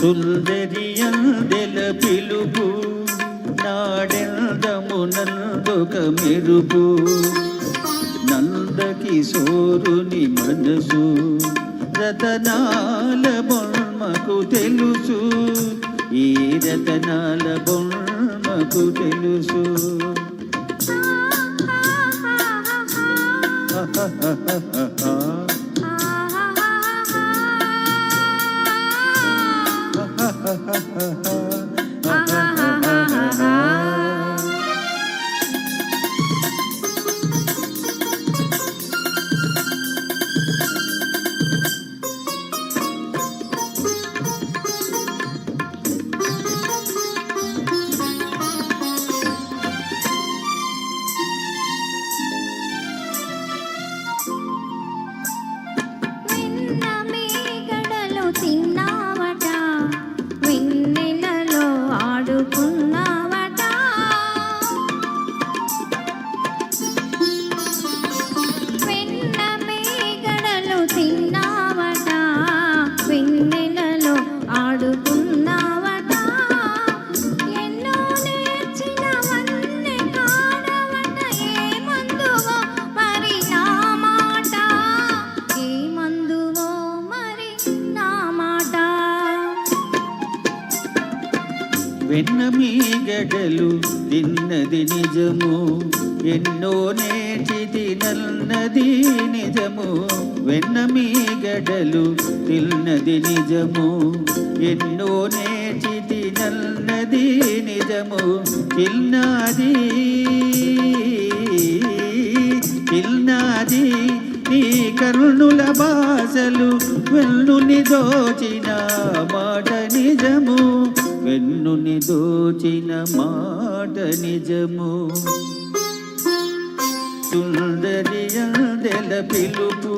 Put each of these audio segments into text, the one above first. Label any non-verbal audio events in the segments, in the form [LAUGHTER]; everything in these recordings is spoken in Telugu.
సుందరియందెల పిలుపు నాడెందమునందొక మెరుపు నందకిశోరుని మనసు రతనాల బొమ్మకు తెలుసు. ఈ రతనాల బొమ్మకు తెలుసు. [LAUGHS] వెన్న [LAUGHS] వెన్న మీ గడలు తిన్నది నిజము. ఎన్నో నేటిది నన్నది నిజము. వెన్న మీ గడలు తిన్నది నిజము. ఎన్నో నేటిది నన్నది నిజము. తిన్నది తిన్నది నీ కరుణుల భాషలు వెన్నుని దోచిన మాట వెన్నుని దోచిన మాట నిజము. సుందరియందెల పిలుపు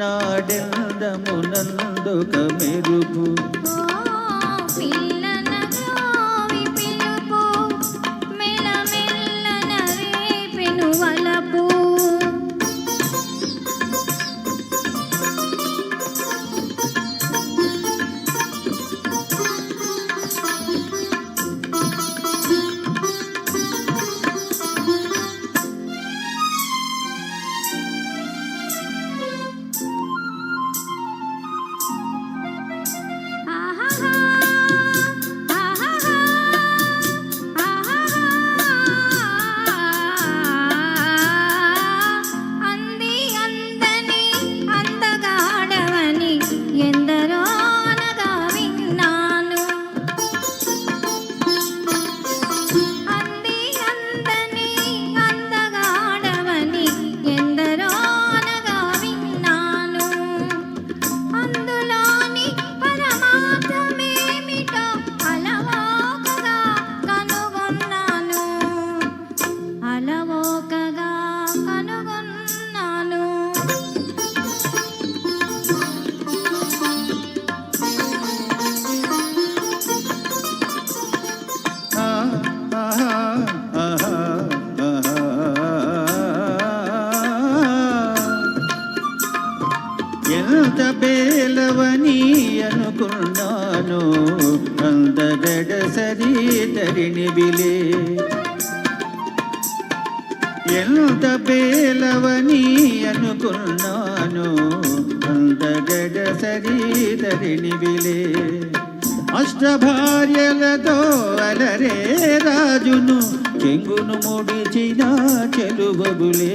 నాడెందమునందొక మెరుపు. పిల్ల అలవోకగా కనుగొన్నాను. ఎంత బేలవని అనుకున్నాను అందగడ సరి తరిని బిలే. ఎంత పేలవని అనుకున్నాను అందగడ సరి తరిని బిలే అష్టభార్యలతో అలరే రాజును చెంగును ముడిచిన చెలుబబులే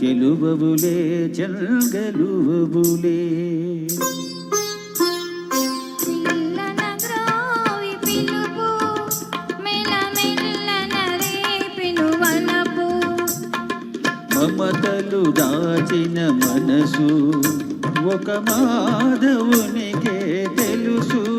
చెలుబబులే చెల్గలుబబులే మమతలు దాచిన మనసు. ఒక మాధవునికే తెలుసు.